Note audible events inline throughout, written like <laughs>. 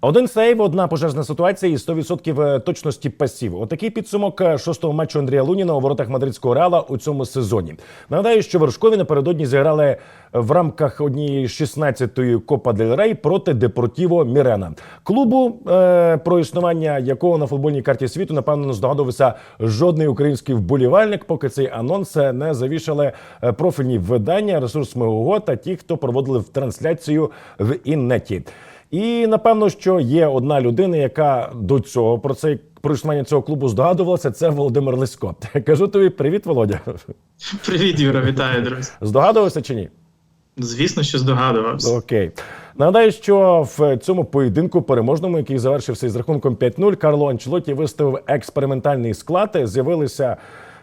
Один сейв, одна пожежна ситуація і 100% точності пасів. Отакий підсумок е, шостого матчу Андрія Луніна у воротах мадридського реала у цьому сезоні. Нагадаю, що вершкові напередодні зіграли в рамках однієї 16-ї Копа Дель Рей проти Депортіво Мірена. Клубу, е, про існування якого на футбольній карті світу напевно не здогадувався жодний український вболівальник, поки цей анонс не завішали е, профільні видання, ресурс Мегого та ті, хто проводили в трансляцію в іннеті. І напевно, що є одна людина, яка до цього про цей про існування цього клубу здогадувалася. Це Володимир Лисько. <laughs> Кажу тобі, привіт, Володя. Привіт, Юра, вітаю, друзі. Здогадувався чи ні? Звісно, що здогадувався. Окей. Нагадаю, що в цьому поєдинку переможному, який завершився із рахунком 5-0, Карло Анчелоті виставив експериментальний склад. З'явилися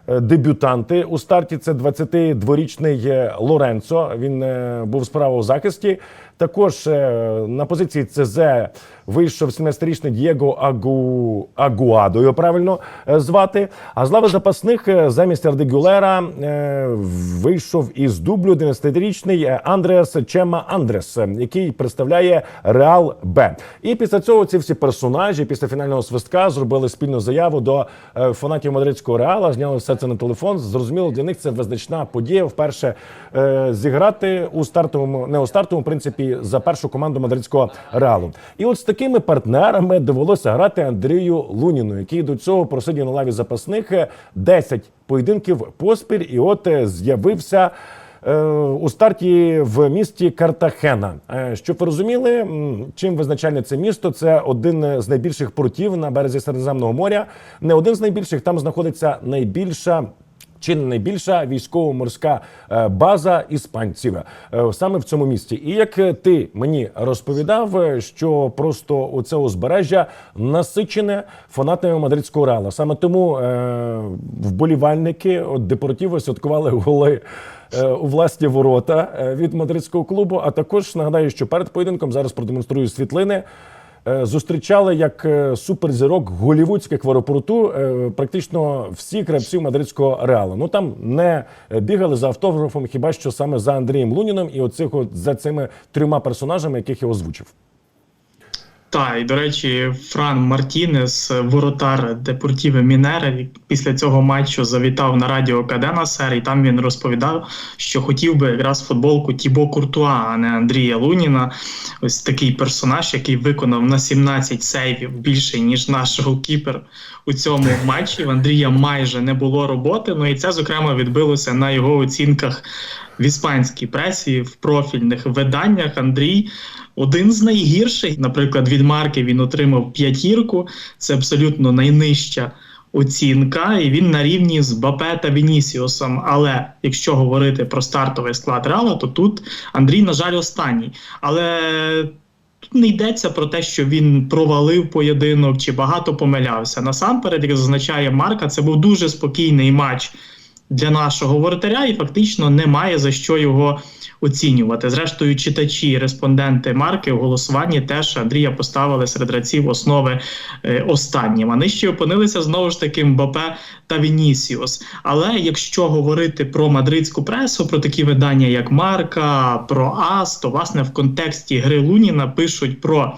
е, дебютанти у старті. Це 22-річний е, Лоренцо. Він е, був справа у захисті. Також е, на позиції ЦЗ вийшов 17-річний Дієго Агу... Агуадо, його правильно е, звати. А з лави запасних е, замість Ардегюлера вийшов із дублю 11-річний е, Андреас Чема Андрес, який представляє Реал Б. І після цього ці всі персонажі після фінального свистка зробили спільну заяву до фанатів мадридського реала, зняли все це на телефон. Зрозуміло, для них це визначна подія. Вперше зіграти у стартовому, не у стартовому в принципі за першу команду мадридського реалу. І от з такими партнерами довелося грати Андрію Луніну, який до цього просидів на лаві запасних е, 10 поєдинків поспіль, і от е, з'явився. е, У старті в місті Картахена. Е, Щоб ви розуміли, чим визначальне це місто? Це один з найбільших портів на березі Середземного моря. Не один з найбільших там знаходиться найбільша чи не найбільша військово-морська е, база іспанців е, саме в цьому місті. І як е, ти мені розповідав, що просто оце узбережжя насичене фанатами мадридського реала. Саме тому е, вболівальники от Депортіво святкували голи. У власні ворота від мадридського клубу. А також нагадаю, що перед поєдинком зараз продемонструю світлини. Е, Зустрічали як е, суперзірок голівудських в аеропорту е, практично всі крапців мадридського реалу. Ну там не бігали за автографом, хіба що саме за Андрієм Луніном і оцих от за цими трьома персонажами, яких я озвучив. Так, і до речі, Фран Мартінес, воротар Депортіве Мінере, після цього матчу завітав на радіо Кадена Сер, і там він розповідав, що хотів би якраз футболку Тібо Куртуа, а не Андрія Луніна. Ось такий персонаж, який виконав на 17 сейвів більше, ніж наш голкіпер у цьому матчі. В Андрія майже не було роботи. Ну і це, зокрема, відбилося на його оцінках в іспанській пресі, в профільних виданнях. Андрій один з найгірших, наприклад, від марки він отримав п'ятірку. Це абсолютно найнижча оцінка, і він на рівні з Бапе та Вінісіусом. Але якщо говорити про стартовий склад Реала, то тут Андрій, на жаль, останній. Але тут не йдеться про те, що він провалив поєдинок чи багато помилявся. Насамперед, як зазначає Марка, це був дуже спокійний матч для нашого воротаря, і фактично немає за що його оцінювати. Зрештою, читачі, респонденти марки у голосуванні теж Андрія поставили серед гравців основи е, останнім. А нижче опинилися знову ж таки Мбапе та Вінісіус. Але якщо говорити про мадридську пресу, про такі видання, як Марка, про АС, то власне в контексті гри Луніна пишуть про.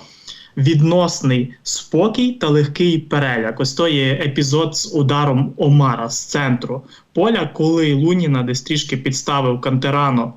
Відносний спокій та легкий переляк. Ось то є епізод з ударом Омара з центру поля, коли Луніна десь трішки підставив Кантерано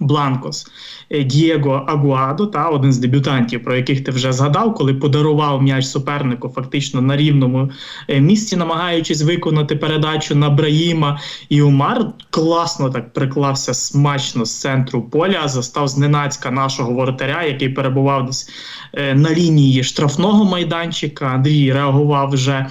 Бланкос е, Дієго Агуадо, та один з дебютантів, про яких ти вже згадав, коли подарував м'яч супернику фактично на рівному е, місці, намагаючись виконати передачу на Браїма. І Умар класно так приклався смачно з центру поля, застав зненацька нашого воротаря, який перебував десь е, на лінії штрафного майданчика. Андрій реагував вже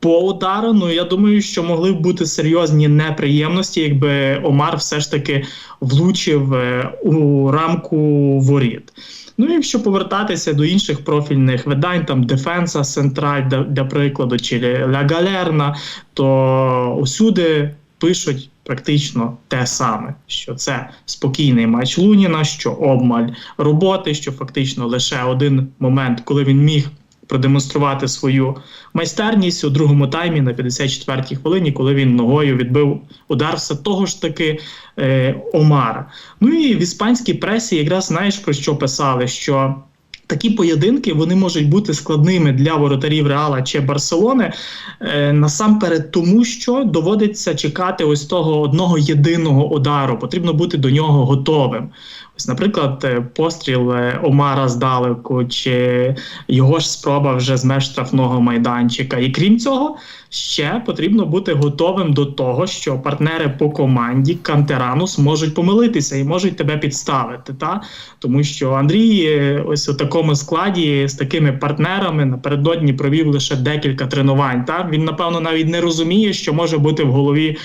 по удару. Ну я думаю, що могли б бути серйозні неприємності, якби Омар все ж таки влучив е, у рамку воріт. Ну, якщо повертатися до інших профільних видань, там Дефенса Централь, для, для прикладу, чи Ля Галерна, то усюди пишуть практично те саме: що це спокійний матч Луніна, що обмаль роботи, що фактично лише один момент, коли він міг продемонструвати свою майстерність у другому таймі на 54-й хвилині, коли він ногою відбив удар все того ж таки е, Омара. Ну і в іспанській пресі якраз знаєш про що писали, що. Такі поєдинки вони можуть бути складними для воротарів Реала чи Барселони е, насамперед, тому що доводиться чекати ось того одного єдиного удару. Потрібно бути до нього готовим. Наприклад, е, постріл е, Омара здалеку, чи його ж спроба вже з меж штрафного майданчика. І крім цього, ще потрібно бути готовим до того, що партнери по команді Кантеранус можуть помилитися і можуть тебе підставити. Та? Тому що Андрій е, ось у такому складі з такими партнерами напередодні провів лише декілька тренувань. Та? Він, напевно, навіть не розуміє, що може бути в голові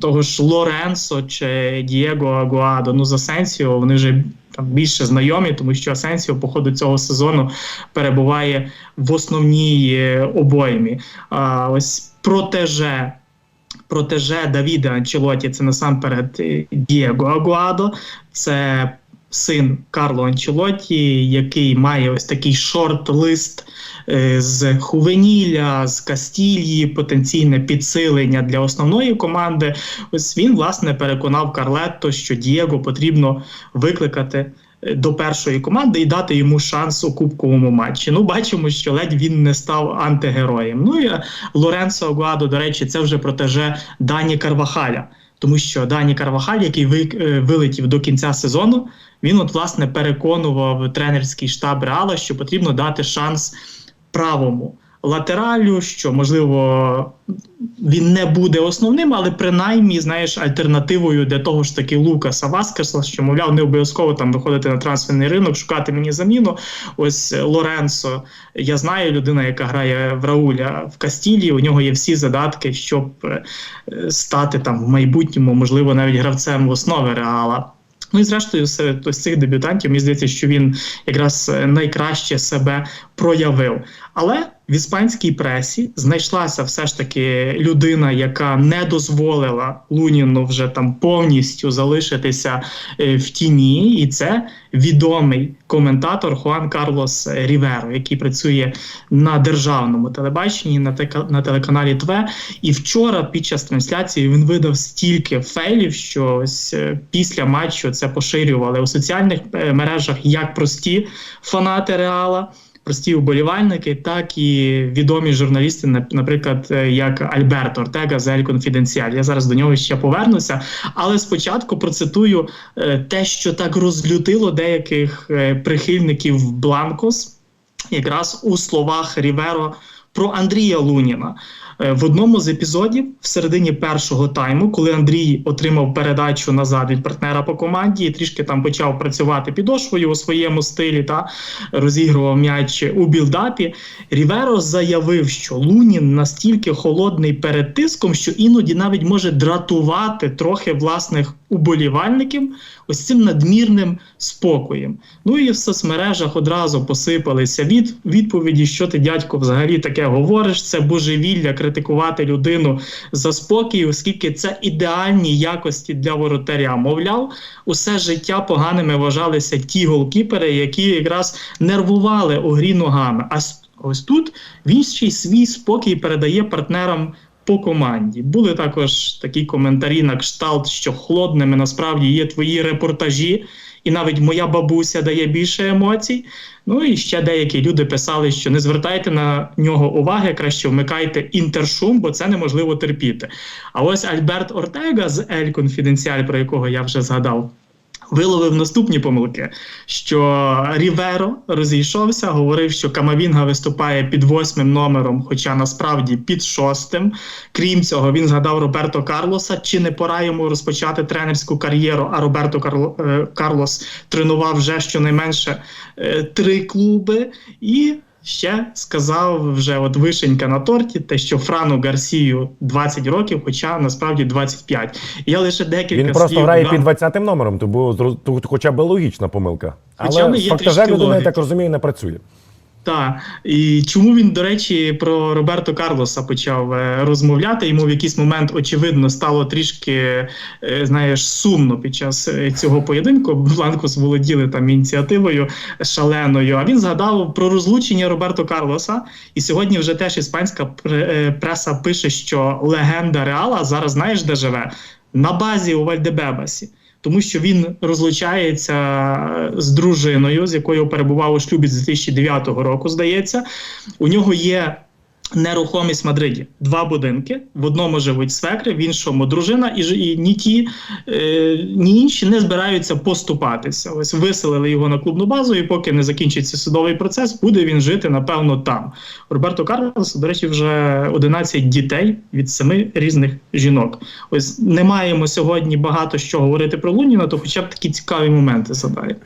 того ж Лоренсо чи Дієго Агуадо. Ну, з Асенсіо вони вже там більше знайомі, тому що Асенсіо по ходу цього сезону перебуває в основній е, обоймі. А ось протеже. Протеже Давіда Анчелоті це насамперед е, Дієго Агуадо, це син Карло Анчелоті, який має ось такий шорт-лист е, з Хувеніля, з Кастільї, потенційне підсилення для основної команди. Ось він власне переконав Карлетто, що Дієго потрібно викликати. е, До першої команди і дати йому шанс у кубковому матчі. Ну, бачимо, що ледь він не став антигероєм. Ну і е, Лоренцо Агуадо, до речі, це вже протеже Дані Карвахаля. Тому що Дані Карвахаль, який е, вилетів до кінця сезону, він от власне переконував тренерський штаб Реала, що потрібно дати шанс правому латералю, що можливо він не буде основним, але принаймні знаєш альтернативою для того ж таки Лукаса Васкеса, що мовляв, не обов'язково там виходити на трансферний ринок, шукати мені заміну. Ось е, Лоренцо. Я знаю людина, яка грає в Рауля в Кастілі. У нього є всі задатки, щоб е, стати там в майбутньому, можливо, навіть гравцем в основи реала. Ну і зрештою, серед ось цих дебютантів, мені здається, що він якраз е, найкраще себе проявив. Але в іспанській пресі знайшлася все ж таки людина, яка не дозволила Луніну вже там повністю залишитися е, в тіні, і це відомий коментатор Хуан Карлос Ріверо, який працює на державному телебаченні на, на телеканалі ТВ. І вчора під час трансляції він видав стільки фейлів, що ось е, після матчу це поширювали у соціальних е, мережах як прості фанати Реала. Прості вболівальники, так і відомі журналісти, наприклад, е, як Альберт Ортега з Ель Конфіденціаль. Я зараз до нього ще повернуся. Але спочатку процитую е, те, що так розлютило деяких е, прихильників Бланкос, якраз у словах Ріверо про Андрія Луніна. Е, В одному з епізодів, в середині першого тайму, коли Андрій отримав передачу назад від партнера по команді і трішки там почав працювати підошвою у своєму стилі та розігрував м'яч у білдапі, Ріверо заявив, що Лунін настільки холодний перед тиском, що іноді навіть може дратувати трохи власних уболівальників ось цим надмірним спокоєм. Ну і в соцмережах одразу посипалися від відповіді, що ти, дядько, взагалі таке говориш. Це божевілля критикувати людину за спокій, оскільки це ідеальні якості для воротаря. Мовляв, усе життя поганими вважалися ті голкіпери, які якраз нервували у грі ногами. А ось тут він ще й свій спокій передає партнерам по команді. Були також такі коментарі на кшталт, що холодними насправді є твої репортажі, і навіть моя бабуся дає більше емоцій. Ну і ще деякі люди писали, що не звертайте на нього уваги, краще вмикайте інтершум, бо це неможливо терпіти. А ось Альберт Ортега з Ель Конфіденціаль, про якого я вже згадав. Виловив наступні помилки, що Ріверо розійшовся, говорив, що Камавінга виступає під восьмим номером, хоча насправді під шостим. Крім цього, він згадав Роберто Карлоса. Чи не пора йому розпочати тренерську кар'єру? А Роберто Карло, е, Карлос тренував вже щонайменше е, три клуби і. Ще сказав вже от вишенька на торті, те, що Франу Гарсію 20 років, хоча насправді 25. І Я лише декілька Він просто слів грає дам. під 20-м номером, то було зру- хоча б логічна помилка. Хоча Але б є фактажем трішки людина, я логіки. так розумію, не працює. Так, і чому він, до речі, про Роберто Карлоса почав е, розмовляти? Йому в якийсь момент, очевидно, стало трішки, е, знаєш, сумно під час е, цього поєдинку. Бланкос володіли там ініціативою шаленою. А він згадав про розлучення Роберто Карлоса. І сьогодні вже теж іспанська пр- преса пише, що легенда Реала зараз знаєш, де живе? На базі у Вальдебебасі. Тому що він розлучається з дружиною, з якою перебував у шлюбі з 2009 року, здається. У нього є нерухомість в Мадриді. Два будинки. В одному живуть свекри, в іншому дружина, і, і ні ті, е, ні інші не збираються поступатися. Ось виселили його на клубну базу, і поки не закінчиться судовий процес, буде він жити, напевно, там. Роберто Карлоса, до речі, вже 11 дітей від семи різних жінок. Ось не маємо сьогодні багато що говорити про Луніна, то хоча б такі цікаві моменти задає.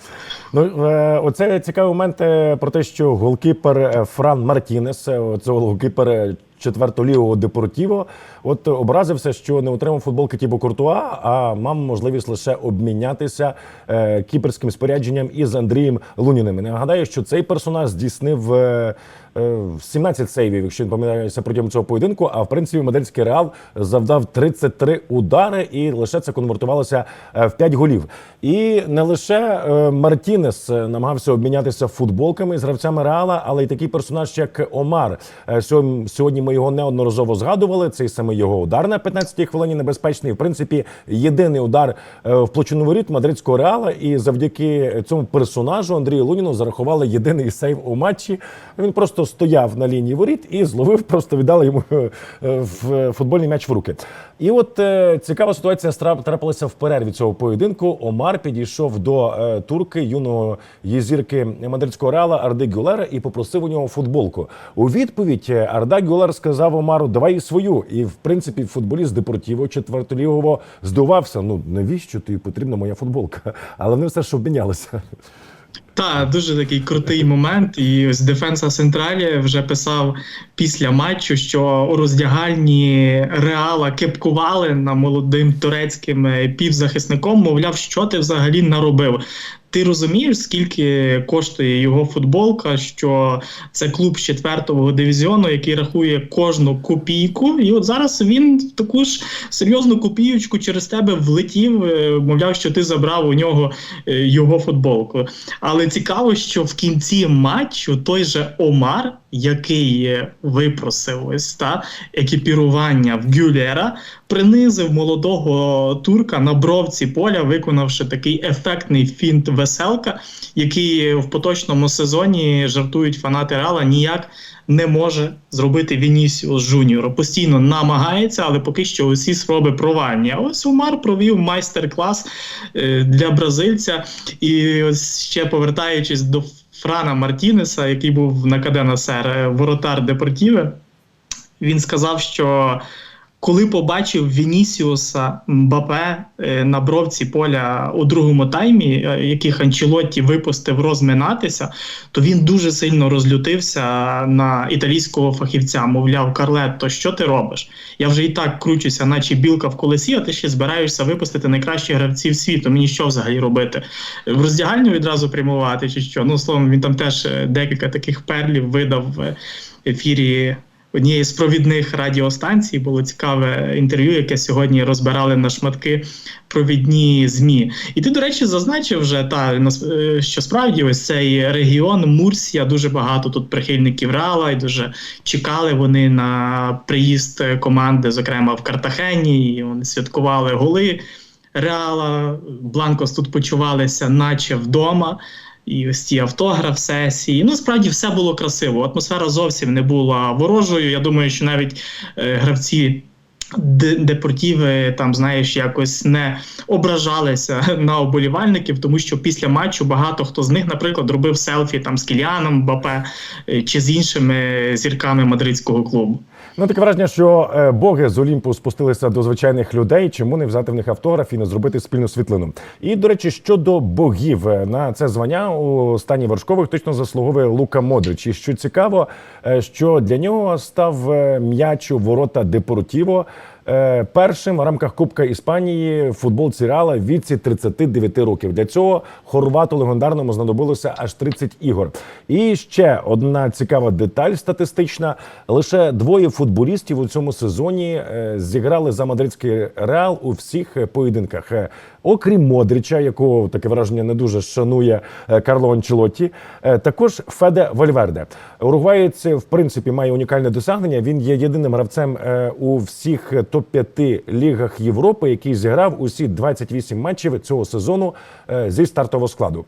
Ну, е, оце цікавий момент про те, що голкіпер Фран Мартінес, е, це голкіпер е, четвертолівого Депортіво, от е, образився, що не отримав футболки Тібо Куртуа, а мав можливість лише обмінятися е, кіперським спорядженням із Андрієм Луніним. Нагадаю, що цей персонаж здійснив е, е, 17 сейвів, якщо не помиляюся, протягом цього поєдинку. А в принципі, Модельський Реал завдав 33 удари, і лише це конвертувалося е, в 5 голів. І не лише е, Мартінес е, намагався обмінятися футболками з гравцями Реала, але й такий персонаж, як Омар. Е, Сьогодні ми його неодноразово згадували. Цей саме його удар на 15-й хвилині небезпечний. В принципі, єдиний удар е, в площину воріт мадридського реала. І завдяки цьому персонажу Андрію Луніну зарахували єдиний сейв у матчі. Він просто стояв на лінії воріт і зловив, просто віддали йому е, в футбольний м'яч в руки. І от е, цікава ситуація трапилася в перерві цього поєдинку. Омар підійшов до е, турки юного єзірки мадридського реала Арди Гюлера і попросив у нього футболку. У відповідь е, Арда Гюлер сказав Омару: Давай свою. І в принципі, футболіст Депортіво четвертолігово здивався. Ну навіщо тобі потрібна моя футболка? <laughs> Але вони все ж обмінялися. Так, дуже такий крутий момент. І ось Дефенса Централі вже писав після матчу, що у роздягальні Реала кепкували на молодим турецьким півзахисником. Мовляв, що ти взагалі наробив. Ти розумієш, скільки коштує його футболка? Що це клуб з четвертого дивізіону, який рахує кожну копійку, і от зараз він в таку ж серйозну копійочку через тебе влетів. е, Мовляв, що ти забрав у нього е, його футболку. Але цікаво, що в кінці матчу той же Омар, який е, випросив ось та екіпірування в Гюлера, принизив молодого турка на бровці поля, виконавши такий ефектний фінт веселка, який в поточному сезоні жартують фанати Реала, ніяк не може зробити Вінісіус Жуніор. Постійно намагається, але поки що усі спроби провальні. А ось Умар провів майстер-клас е, для бразильця. І ось ще повертаючись до Франа Мартінеса, який був на Кадена Сер, е, воротар Депортіве, він сказав, що коли побачив Вінісіуса Мбапе е, на бровці поля у другому таймі, е, яких Анчелотті випустив розминатися, то він дуже сильно розлютився на італійського фахівця. Мовляв, Карлетто, що ти робиш? Я вже і так кручуся, наче білка в колесі, а ти ще збираєшся випустити найкращих гравців світу. Мені що взагалі робити? В роздягальню відразу прямувати, чи що? Ну, словом, він там теж е, декілька таких перлів видав в ефірі однієї з провідних радіостанцій було цікаве інтерв'ю, яке сьогодні розбирали на шматки провідні змі. І ти, до речі, зазначив вже та е, що справді ось цей регіон Мурсія дуже багато тут прихильників Реала, і дуже чекали вони на приїзд команди, зокрема в Картахені. І вони святкували голи Реала. Бланкос тут почувалися, наче вдома. І ось ці автограф сесії. Ну, справді все було красиво. Атмосфера зовсім не була ворожою. Я думаю, що навіть е, гравці Де- Депортіви там, знаєш, якось не ображалися <laughs> на оболівальників, тому що після матчу багато хто з них, наприклад, робив селфі там з Кіліаном Бапе чи з іншими зірками мадридського клубу. Ну таке враження, що е, боги з Олімпу спустилися до звичайних людей. Чому не взяти в них автограф і не зробити спільну світлину? І до речі, щодо богів е, на це звання у стані вершкових точно заслуговує Лука Модрич. І що цікаво, е, що для нього став м'яч у ворота Депортіво. Е, першим в рамках Кубка Іспанії футболці Реала в віці 39 років. Для цього хорвату легендарному знадобилося аж 30 ігор. І ще одна цікава деталь статистична: лише двоє футболістів у цьому сезоні е, зіграли за мадридський Реал у всіх поєдинках. Е, Окрім Модріча, якого таке враження не дуже шанує Карло Анчелотті, також Феде Вальверде. Уругваєць, в принципі, має унікальне досягнення. Він є єдиним гравцем у всіх топ-5 лігах Європи, який зіграв усі 28 матчів цього сезону е, зі стартового складу.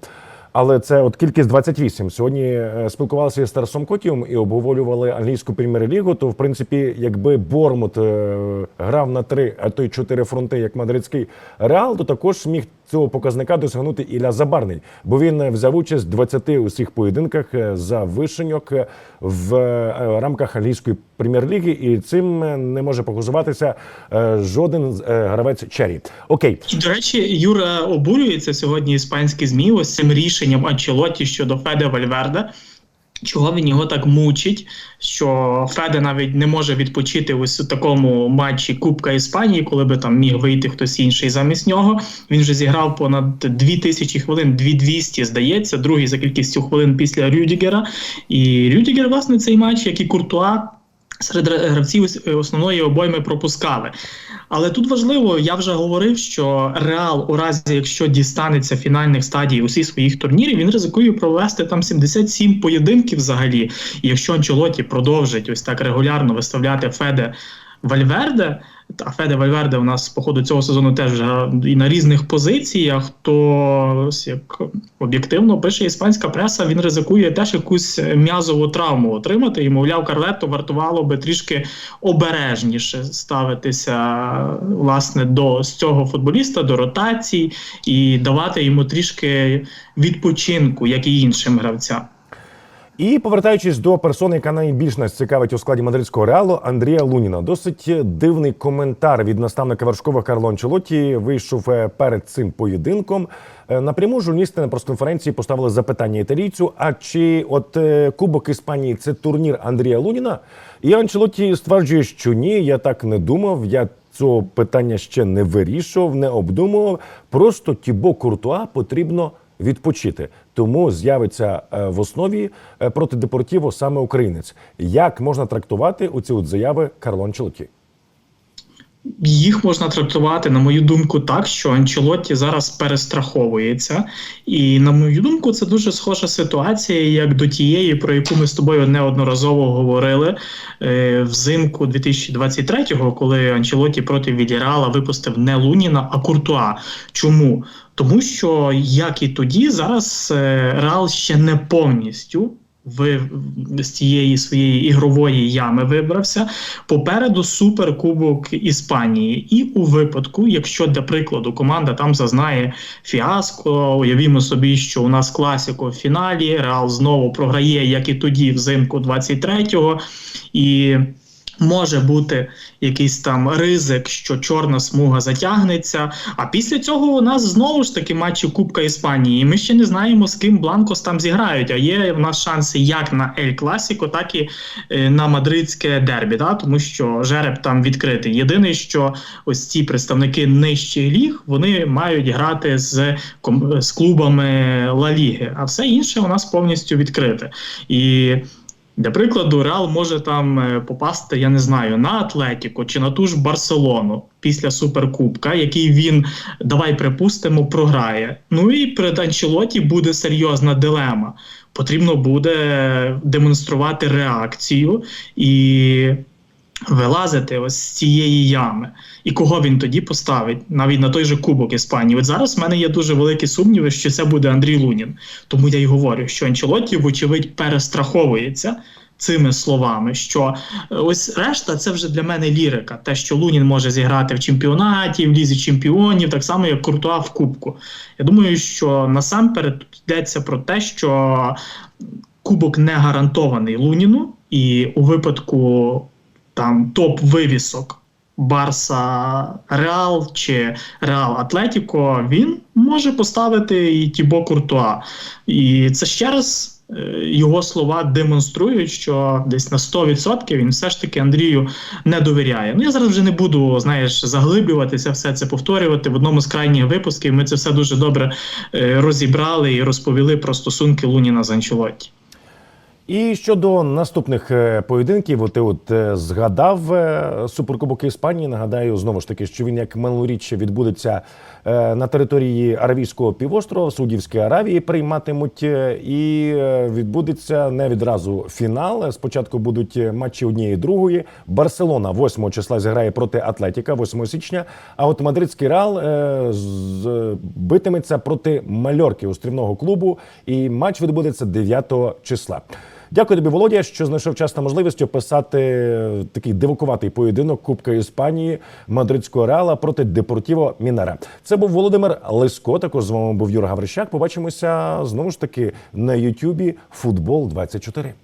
Але це от кількість 28. Сьогодні е, спілкувалися з Тарасом Котіум і обговорювали англійську прем'єр-лігу. То в принципі, якби Бормут е, грав на три, а то й чотири фронти, як мадридський Реал, то також міг цього показника досягнути Ілля Забарний, бо він е, взяв участь в 20 усіх поєдинках е, за вишеньок е, в рамках англійської прем'єр-ліги, і цим не може похизуватися е, жоден гравець Чері. Окей, до речі, Юра обурюється сьогодні іспанські ЗМІ ось цим рішенням Анчелоті щодо Феде Вальверде. Чого він його так мучить, що Феде навіть не може відпочити ось у такому матчі Кубка Іспанії, коли би там міг вийти хтось інший замість нього. Він вже зіграв понад 2000 хвилин, 2200, здається, другий за кількістю хвилин після Рюдігера. І Рюдігер, власне, цей матч, як і Куртуа, серед гравців основної обойми пропускали. Але тут важливо, я вже говорив, що Реал, у разі якщо дістанеться фінальних стадій усіх своїх турнірів, він ризикує провести там 77 поєдинків взагалі. І якщо Анчелоті продовжить ось так регулярно виставляти Феде Вальверде, а Феде Вальверде у нас по ходу цього сезону теж вже і на різних позиціях, то як об'єктивно пише іспанська преса, він ризикує теж якусь м'язову травму отримати. І, мовляв, Карлетто вартувало би трішки обережніше ставитися власне до з цього футболіста, до ротацій і давати йому трішки відпочинку, як і іншим гравцям. І повертаючись до персони, яка найбільш нас цікавить у складі мадридського реалу Андрія Луніна. Досить дивний коментар від наставника Вершкова Карло Анчелоті вийшов е, перед цим поєдинком. Е, Напряму журналісти на прес-конференції поставили запитання італійцю: а чи от е, Кубок Іспанії це турнір Андрія Луніна? І Анчелоті стверджує, що ні, я так не думав. Я цього питання ще не вирішував, не обдумував. Просто Тібо Куртуа потрібно відпочити. Тому з'явиться е, в основі е, проти Депортіво саме українець. Як можна трактувати оці от заяви Карлон Анчелоті? Їх можна трактувати, на мою думку, так, що Анчелотті зараз перестраховується. І, на мою думку, це дуже схожа ситуація, як до тієї, про яку ми з тобою неодноразово говорили е, взимку 2023-го, коли Анчелотті проти Відірала випустив не Луніна, а Куртуа. Чому? Тому що, як і тоді, зараз е, Реал ще не повністю ви з цієї своєї ігрової ями вибрався. Попереду суперкубок Іспанії. І у випадку, якщо для прикладу команда там зазнає фіаско, уявімо собі, що у нас класіко в фіналі, Реал знову програє, як і тоді, взимку 23-го. І Може бути якийсь там ризик, що чорна смуга затягнеться. А після цього у нас знову ж таки матчі Кубка Іспанії. І ми ще не знаємо, з ким Бланкос там зіграють. А є в нас шанси як на Ель Класіко, так і е, на мадридське дербі, да? тому що жереб там відкритий. Єдине, що ось ці представники нижчих ліг вони мають грати з, з клубами Ла Ліги, а все інше у нас повністю відкрите. І для прикладу, Реал може там е, попасти, я не знаю, на Атлетіку чи на ту ж Барселону після Суперкубка, який він, давай припустимо, програє. Ну і при Анчелоті буде серйозна дилема. Потрібно буде демонструвати реакцію і вилазити ось з цієї ями. І кого він тоді поставить навіть на той же Кубок Іспанії. От зараз в мене є дуже великі сумніви, що це буде Андрій Лунін. Тому я й говорю, що Анчелотті, вочевидь, перестраховується. Цими словами, що е, ось решта це вже для мене лірика. Те, що Лунін може зіграти в чемпіонаті, в лізі чемпіонів, так само як Куртуа в Кубку. Я думаю, що насамперед йдеться про те, що Кубок не гарантований Луніну, і у випадку там топ-вивісок Барса Реал чи Реал Атлетіко, він може поставити і Тібо Куртуа. І це ще раз е, його слова демонструють, що десь на 100% він все ж таки Андрію не довіряє. Ну я зараз вже не буду знаєш заглиблюватися, все це повторювати. В одному з крайніх випусків ми це все дуже добре е, розібрали і розповіли про стосунки Луніна з Анчелотті. І щодо наступних е, поєдинків, ти от е, згадав е, Суперкубок Іспанії. Нагадаю, знову ж таки, що він як минулоріч відбудеться на території Аравійського півострова, в Аравії прийматимуть, і відбудеться не відразу фінал. Спочатку будуть матчі однієї другої. Барселона 8 числа зіграє проти Атлетіка 8 січня. А от мадридський Реал битиметься проти Мальорки острівного клубу, і матч відбудеться 9 числа. Дякую тобі, Володя, що знайшов час та можливість описати е, такий дивакуватий поєдинок Кубка Іспанії мадридського реала проти Депортіво Мінера. Це був Володимир Лиско. Також з вами був Юра Гаврищак. Побачимося знову ж таки на Ютубі Футбол 24